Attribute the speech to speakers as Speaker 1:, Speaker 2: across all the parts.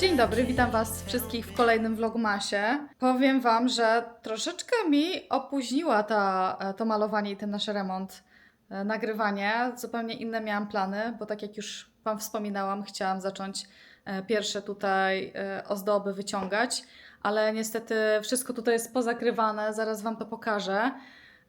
Speaker 1: Dzień dobry, witam Was wszystkich w kolejnym vlogmasie. Powiem Wam, że troszeczkę mi opóźniła ta, to malowanie i ten nasz remont, e, nagrywanie. Zupełnie inne miałam plany, bo tak jak już Wam wspominałam, chciałam zacząć e, pierwsze tutaj e, ozdoby wyciągać, ale niestety wszystko tutaj jest pozakrywane, zaraz Wam to pokażę.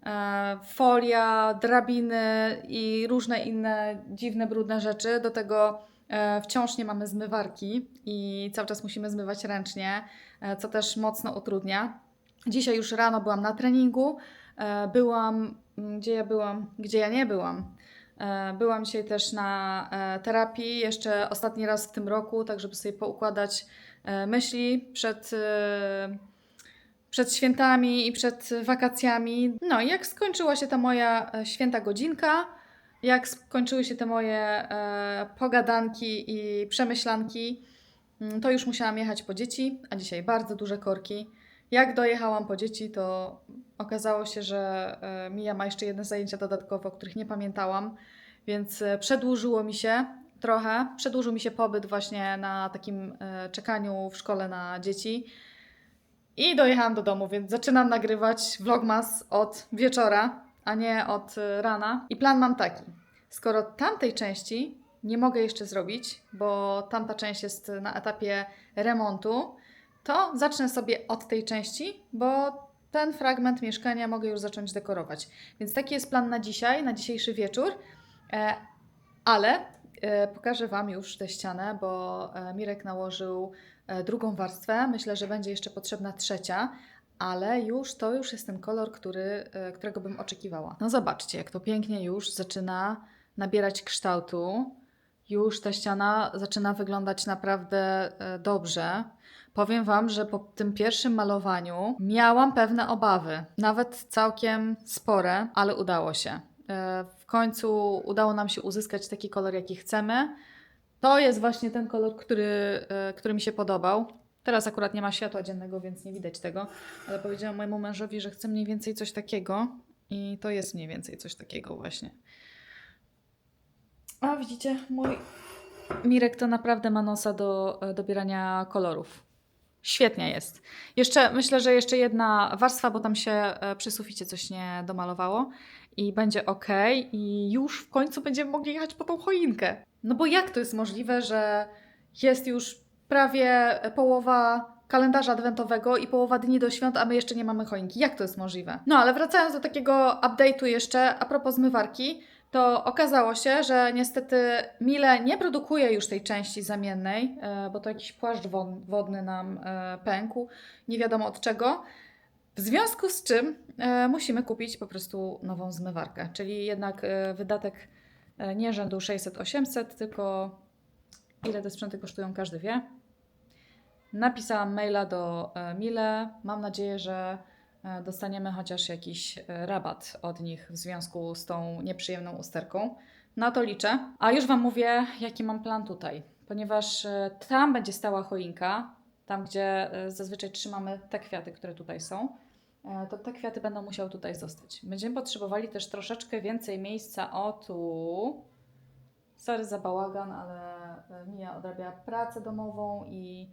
Speaker 1: E, Folia, drabiny i różne inne dziwne, brudne rzeczy. Do tego E, Wciąż nie mamy zmywarki i cały czas musimy zmywać ręcznie, e, co też mocno utrudnia. Dzisiaj już rano byłam na treningu. e, Byłam, mm, gdzie ja byłam, gdzie ja nie byłam. E, Byłam dzisiaj też na e, terapii, jeszcze ostatni raz w tym roku, tak żeby sobie poukładać e, myśli przed, e, przed świętami i przed wakacjami. No i jak skończyła się ta moja e, święta godzinka, jak skończyły się te moje e, pogadanki i przemyślanki, mm, to już musiałam jechać po dzieci, a dzisiaj bardzo duże korki. Jak dojechałam po dzieci, to okazało się, że e, Mija ma jeszcze jedne zajęcia dodatkowe, o których nie pamiętałam, więc e, przedłużyło mi się trochę. Przedłużył mi się pobyt właśnie na takim e, czekaniu w szkole na dzieci. I dojechałam do domu, więc zaczynam nagrywać vlogmas od wieczora, a nie od y, rana. I plan mam taki. Skoro tamtej części nie mogę jeszcze zrobić, bo tamta część jest na etapie remontu, to zacznę sobie od tej części, bo ten fragment mieszkania mogę już zacząć dekorować. Więc taki jest plan na dzisiaj, na dzisiejszy wieczór. E, ale e, pokażę Wam już tę ścianę, bo e, Mirek nałożył drugą warstwę. Myślę, że będzie jeszcze potrzebna trzecia, ale już to już jest ten kolor, który, e, którego bym oczekiwała. No zobaczcie, jak to pięknie już zaczyna nabierać kształtu. Już ta ściana zaczyna wyglądać naprawdę e, dobrze. Powiem Wam, że po tym pierwszym malowaniu miałam pewne obawy, nawet całkiem spore, ale udało się. E, W końcu udało nam się uzyskać taki kolor, jaki chcemy. To jest właśnie ten kolor, który, który mi się podobał. Teraz akurat nie ma światła dziennego, więc nie widać tego, ale powiedziałam mojemu mężowi, że chcę mniej więcej coś takiego i to jest mniej więcej coś takiego właśnie. A widzicie, mój Mirek to naprawdę ma nosa do e, dobierania kolorów. Świetnie jest. Jeszcze myślę, że jeszcze jedna warstwa, bo tam się e, przy suficie coś nie domalowało i będzie ok i już w końcu będziemy mogli jechać po tą choinkę. No bo jak to jest możliwe, że jest już prawie połowa kalendarza adwentowego i połowa dni do świąt, a my jeszcze nie mamy choinki. Jak to jest możliwe? No ale wracając do takiego update'u jeszcze a propos zmywarki, to okazało się, że niestety Mile nie produkuje już tej części zamiennej, e, bo to jakiś płaszcz wodny nam e, pękł, nie wiadomo od czego. W związku z czym e, musimy kupić po prostu nową zmywarkę, czyli jednak wydatek nie rzędu 600-800, tylko ile te sprzęty kosztują, każdy wie. Napisałam maila do e, Mile. Mam nadzieję, że e, dostaniemy chociaż jakiś e, rabat od nich w związku z tą nieprzyjemną usterką. Na to liczę. A już Wam mówię, jaki mam plan tutaj. Ponieważ tam będzie stała choinka, tam gdzie zazwyczaj trzymamy te kwiaty, które tutaj są, to te kwiaty będą musiały tutaj zostać. Będziemy potrzebowali też troszeczkę więcej miejsca o tu. Sorry za bałagan, ale Mija odrabia pracę domową i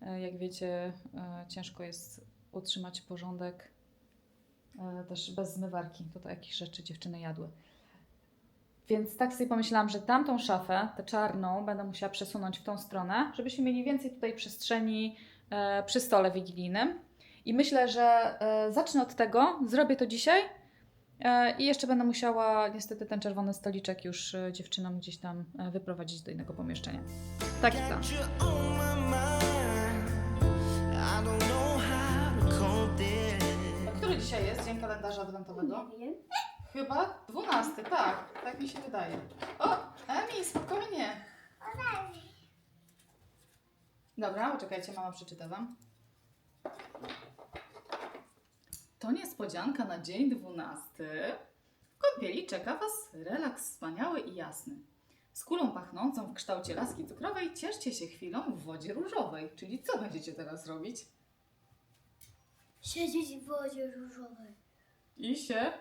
Speaker 1: jak wiecie, e, ciężko jest utrzymać porządek e, też bez zmywarki. Tutaj jakieś rzeczy dziewczyny jadły. Więc tak sobie pomyślałam, że tamtą szafę, tę czarną, będę musiała przesunąć w tą stronę, żebyśmy mieli więcej tutaj przestrzeni e, przy stole wigilijnym. I myślę, że e, zacznę od tego, zrobię to dzisiaj e, i jeszcze będę musiała niestety ten czerwony stoliczek już e, dziewczynom gdzieś tam e, wyprowadzić do innego pomieszczenia. Taki plan. Dzisiaj jest dzień kalendarza adwentowego?
Speaker 2: Nie wiem.
Speaker 1: Chyba 12, tak. Tak mi się wydaje. O, Emi, spokojnie. Dobra, poczekajcie, mama przeczyta wam. To niespodzianka na dzień 12. W kąpieli czeka Was relaks wspaniały i jasny. Z kulą pachnącą w kształcie laski cukrowej cieszcie się chwilą w wodzie różowej. Czyli co będziecie teraz robić?
Speaker 2: Siedzieć w wodzie różowej.
Speaker 1: I się?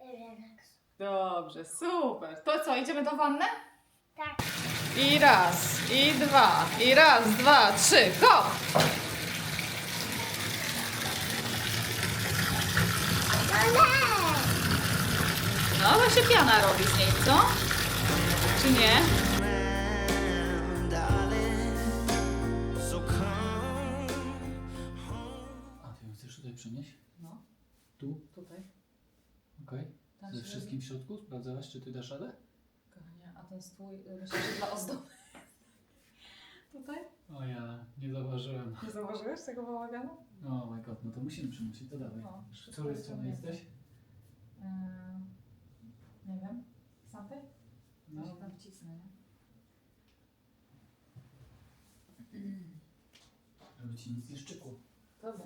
Speaker 2: Relaks.
Speaker 1: Dobrze, super. To co, idziemy do wanny?
Speaker 2: Tak.
Speaker 1: I raz, i dwa, i raz, dwa, trzy, go! No, się piana robi z niej, co? Czy nie?
Speaker 3: Ze wszystkim w środku? Sprawdzałaś, czy ty dasz radę?
Speaker 1: Kochanie, a ten stół, y, myślę, że dla ozdoby. Tutaj?
Speaker 3: O ja, nie zauważyłem.
Speaker 1: Nie zauważyłeś tego bałaganu?
Speaker 3: O my god, no to musimy przynosić, to dawaj.
Speaker 1: No,
Speaker 3: Z której strony jesteś?
Speaker 1: Yy, nie wiem. Z tamtej?
Speaker 3: No,
Speaker 1: się tam wcisnę, nie?
Speaker 3: żeby ci nic nie szczykło.
Speaker 1: Dobra.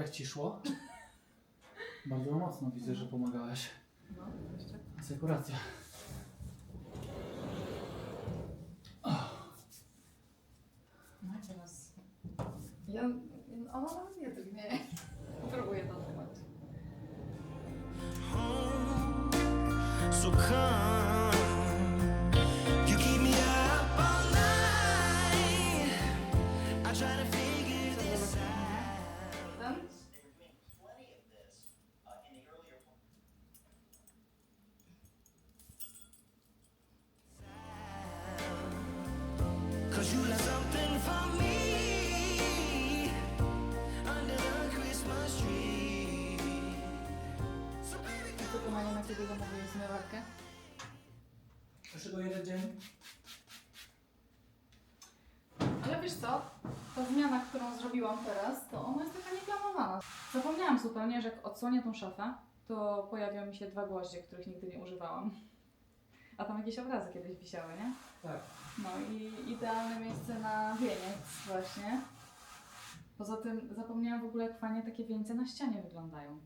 Speaker 3: Jak ci szło? Bardzo mocno widzę, że pomagałaś.
Speaker 1: No, jeszcze.
Speaker 3: Asekuracja.
Speaker 1: No i teraz... Ja... Ona nawet nie drgnie. Próbuję to.
Speaker 4: So come.
Speaker 1: Mają na kiedy zamówiłeś zmywarkę?
Speaker 3: Dlaczego jeden dzień?
Speaker 1: Ale wiesz co? Ta zmiana, którą zrobiłam teraz, to ona jest taka nieplanowana. Zapomniałam zupełnie, że jak odsłonię tą szafę, to pojawią mi się dwa gwoździe, których nigdy nie używałam. A tam jakieś obrazy kiedyś wisiały, nie?
Speaker 3: Tak.
Speaker 1: No i idealne miejsce na wieniec właśnie. Poza tym zapomniałam w ogóle, jak fajnie takie wieńce na ścianie wyglądają.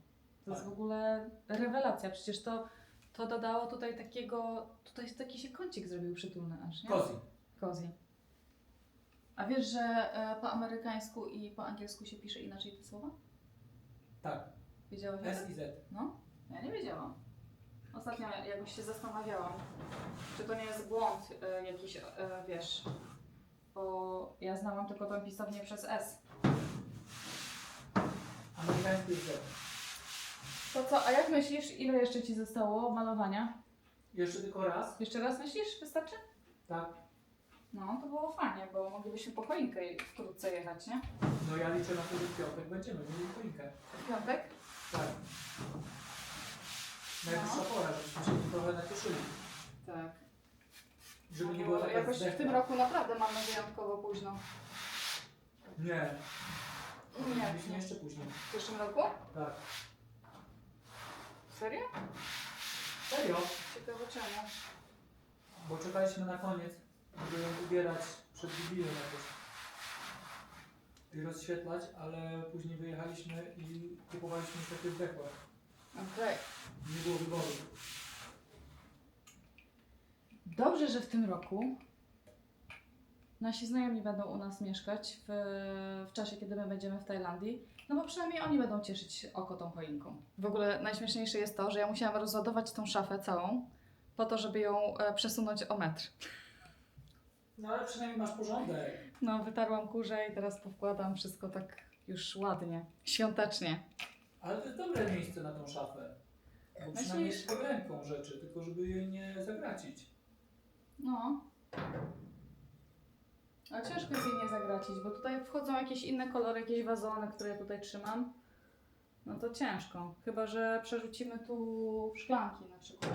Speaker 1: To jest w ogóle rewelacja. Przecież to, to dodało tutaj takiego... Tutaj taki się kącik zrobił przytulny aż, nie?
Speaker 3: Kozi.
Speaker 1: Cozy. A wiesz, że e, po amerykańsku i po angielsku się pisze inaczej te słowa?
Speaker 3: Tak.
Speaker 1: Wiedziałaś o tym?
Speaker 3: S i Z.
Speaker 1: No, ja nie wiedziałam. Ostatnio jakoś się zastanawiałam, czy to nie jest błąd e, jakiś, e, wiesz, bo ja znałam tylko tą pisownię przez S.
Speaker 3: Amerykański Z.
Speaker 1: To co, a jak myślisz, ile jeszcze Ci zostało malowania?
Speaker 3: Jeszcze tylko raz?
Speaker 1: Jeszcze raz myślisz, wystarczy?
Speaker 3: Tak.
Speaker 1: No, to było fajnie, bo moglibyśmy po choinkę wkrótce jechać, nie?
Speaker 3: No ja liczę na to, że w piątek będziemy mieli choinkę.
Speaker 1: W piątek?
Speaker 3: Tak. Najwyższa pora, żebyśmy się trochę nacieszyli.
Speaker 1: Tak.
Speaker 3: Żeby nie było
Speaker 1: Bo
Speaker 3: taka
Speaker 1: jakoś w tym roku naprawdę mamy wyjątkowo późno.
Speaker 3: Nie.
Speaker 1: Nie, nie.
Speaker 3: jeszcze później.
Speaker 1: W przyszłym roku?
Speaker 3: Tak.
Speaker 1: Serio?
Speaker 3: Serio?
Speaker 1: Ciekawe czemu.
Speaker 3: Bo czekaliśmy na koniec, żeby ją ubierać przed Wigilią jakoś. I rozświetlać, ale później wyjechaliśmy i kupowaliśmy już takie zdechłe.
Speaker 1: Okej.
Speaker 3: Nie było wyboru.
Speaker 1: Dobrze, że w tym roku nasi znajomi będą u nas mieszkać w, w czasie, kiedy my będziemy w Tajlandii. No bo przynajmniej oni będą cieszyć oko tą choinką. W ogóle najśmieszniejsze jest to, że ja musiałam rozładować tą szafę całą po to, żeby ją e, przesunąć o metr.
Speaker 3: No ale przynajmniej masz porządek.
Speaker 1: No, wytarłam kurze i teraz powkładam wszystko tak już ładnie, świątecznie.
Speaker 3: Ale to jest dobre miejsce na tą szafę. Bo
Speaker 1: Myślisz?
Speaker 3: przynajmniej pod ręką rzeczy, tylko żeby jej nie zagracić.
Speaker 1: No. Ale ciężko jest jej nie zagracić, bo tutaj wchodzą jakieś inne kolory, jakieś wazony, które ja tutaj trzymam. No to ciężko. Chyba, że przerzucimy tu szklanki na przykład.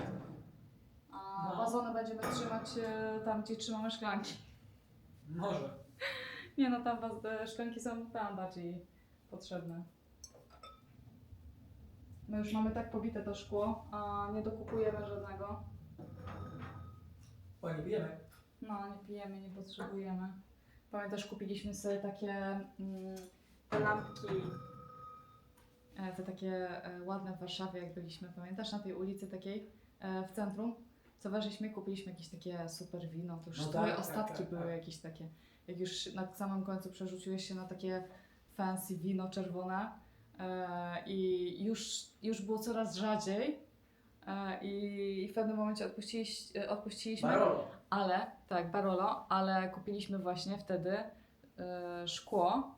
Speaker 1: A
Speaker 3: No.
Speaker 1: wazony będziemy trzymać e, tam, gdzie trzymamy szklanki.
Speaker 3: Może.
Speaker 1: Nie no, tam te szklanki są tam bardziej potrzebne. My już mamy tak pobite to szkło, a nie dokupujemy żadnego.
Speaker 3: Fajnie bijemy.
Speaker 1: No, nie pijemy, nie potrzebujemy. Pamiętasz, kupiliśmy sobie takie mm, te lampki, e, te takie e, ładne w Warszawie, jak byliśmy, pamiętasz, na tej ulicy takiej e, w centrum? Zauważyliśmy, kupiliśmy jakieś takie super wino, to już
Speaker 3: No
Speaker 1: twoje
Speaker 3: tak, tak,
Speaker 1: ostatki
Speaker 3: tak,
Speaker 1: były
Speaker 3: tak.
Speaker 1: jakieś takie. Jak już na samym końcu przerzuciłeś się na takie fancy wino czerwone e, i już, już było coraz rzadziej e, i w pewnym momencie odpuściliś, e, odpuściliśmy.
Speaker 3: Barolo.
Speaker 1: Ale, tak, Barolo, ale kupiliśmy właśnie wtedy e, szkło,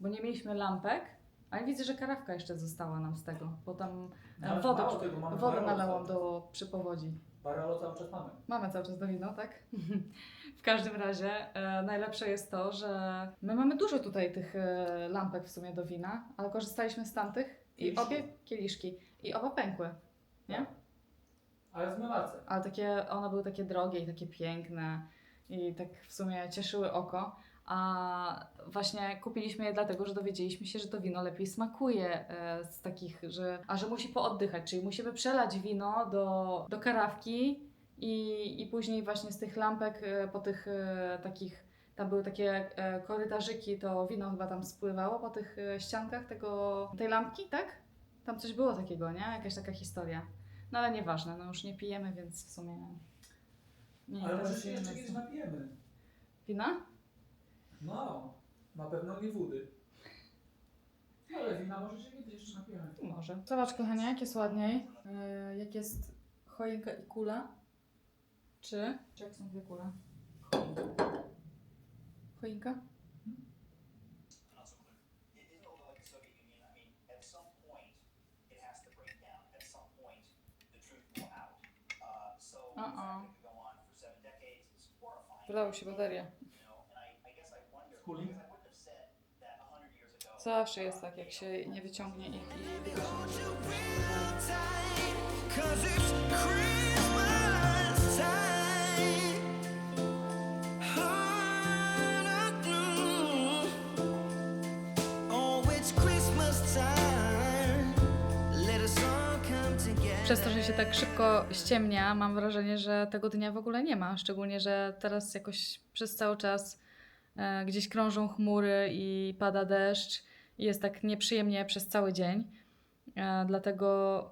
Speaker 1: bo nie mieliśmy lampek, ale widzę, że karawka jeszcze została nam z tego, bo tam e,
Speaker 3: Nawet
Speaker 1: wodę,
Speaker 3: mało tego, mamy
Speaker 1: wodę
Speaker 3: Barolo
Speaker 1: nalałam
Speaker 3: cały
Speaker 1: do przy powodzi.
Speaker 3: Barolo cały czas mamy.
Speaker 1: Mamy cały czas do wino, tak? w każdym razie e, najlepsze jest to, że my mamy dużo tutaj tych e, lampek w sumie do wina, ale korzystaliśmy z tamtych i
Speaker 3: Kieliszki.
Speaker 1: obie kieliszki i oba pękły, nie?
Speaker 3: Ale zmywarce.
Speaker 1: Ale takie, one były takie drogie i takie piękne i tak w sumie cieszyły oko. A właśnie kupiliśmy je dlatego, że dowiedzieliśmy się, że to wino lepiej smakuje e, z takich, że, a że musi pooddychać, czyli musimy przelać wino do, do karawki i, i później właśnie z tych lampek e, po tych e, takich, tam były takie korytarzyki, to wino chyba tam spływało po tych ściankach tego, tej lampki, tak? Tam coś było takiego, nie? Jakaś taka historia. No ale nieważne, no już nie pijemy, więc w sumie nie
Speaker 3: Ale może się jeszcze kiedyś napijemy.
Speaker 1: Wina?
Speaker 3: No, na pewno nie wody. Ale wina może się kiedyś jeszcze napijemy.
Speaker 1: Może. Zobacz kochanie, jak jest ładniej. Yy, jak jest choinka i kula. Czy? Czy jak są dwie kule? Choinka?
Speaker 5: Said that a hundred years ago.
Speaker 1: Zawsze jest tak, jak się nie wyciągnie ich i Przez to, że się tak szybko ściemnia, mam wrażenie, że tego dnia w ogóle nie ma. Szczególnie, że teraz jakoś przez cały czas e, gdzieś krążą chmury i pada deszcz i jest tak nieprzyjemnie przez cały dzień. E, dlatego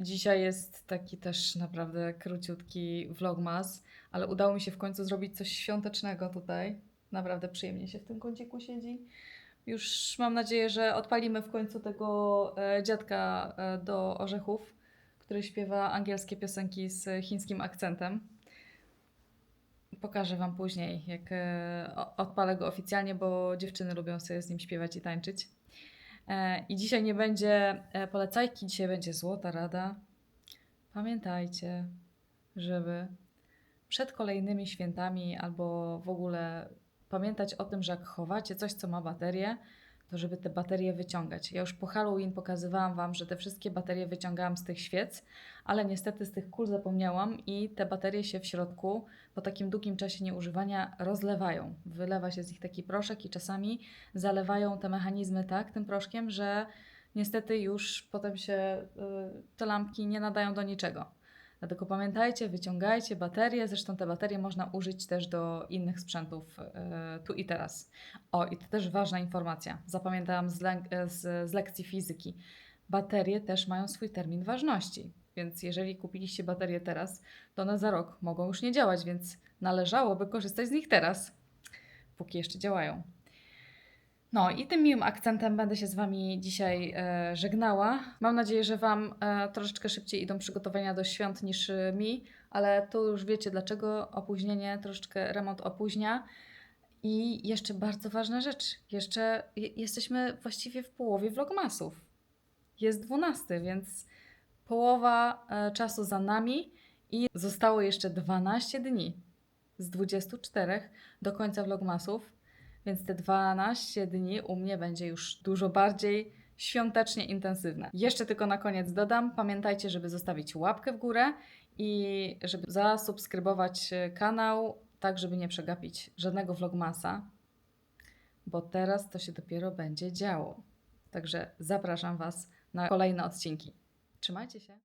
Speaker 1: dzisiaj jest taki też naprawdę króciutki vlogmas, ale udało mi się w końcu zrobić coś świątecznego tutaj. Naprawdę przyjemnie się w tym kąciku siedzi. Już mam nadzieję, że odpalimy w końcu tego e, dziadka e, do orzechów, który śpiewa angielskie piosenki z chińskim akcentem. Pokażę Wam później, jak e, odpalę go oficjalnie, bo dziewczyny lubią sobie z nim śpiewać i tańczyć. E, I dzisiaj nie będzie e, polecajki, dzisiaj będzie złota rada. Pamiętajcie, żeby przed kolejnymi świętami albo w ogóle pamiętać o tym, że jak chowacie coś, co ma baterię, to żeby te baterie wyciągać. Ja już po Halloween pokazywałam Wam, że te wszystkie baterie wyciągałam z tych świec, ale niestety z tych kul zapomniałam i te baterie się w środku po takim długim czasie nieużywania rozlewają. Wylewa się z nich taki proszek i czasami zalewają te mechanizmy tak tym proszkiem, że niestety już potem się y, te lampki nie nadają do niczego. Dlatego pamiętajcie, wyciągajcie baterie. Zresztą te baterie można użyć też do innych sprzętów y, tu i teraz. O, i to też ważna informacja. Zapamiętałam z, lek- e, z, z lekcji fizyki. Baterie też mają swój termin ważności. Więc jeżeli kupiliście baterie teraz, to one za rok mogą już nie działać, więc należałoby korzystać z nich teraz, póki jeszcze działają. No i tym miłym akcentem będę się z Wami dzisiaj e, żegnała. Mam nadzieję, że Wam e, troszeczkę szybciej idą przygotowania do świąt niż e, mi, ale tu już wiecie dlaczego opóźnienie, troszeczkę remont opóźnia. I jeszcze bardzo ważna rzecz. Jeszcze je- jesteśmy właściwie w połowie vlogmasów. Jest 12, więc połowa e, czasu za nami i zostało jeszcze 12 dni z 24 do końca vlogmasów. Więc te 12 dni u mnie będzie już dużo bardziej świątecznie intensywne. Jeszcze tylko na koniec dodam, pamiętajcie, żeby zostawić łapkę w górę i żeby zasubskrybować e, kanał, tak żeby nie przegapić żadnego vlogmasa, bo teraz to się dopiero będzie działo. Także zapraszam Was na kolejne odcinki. Trzymajcie się.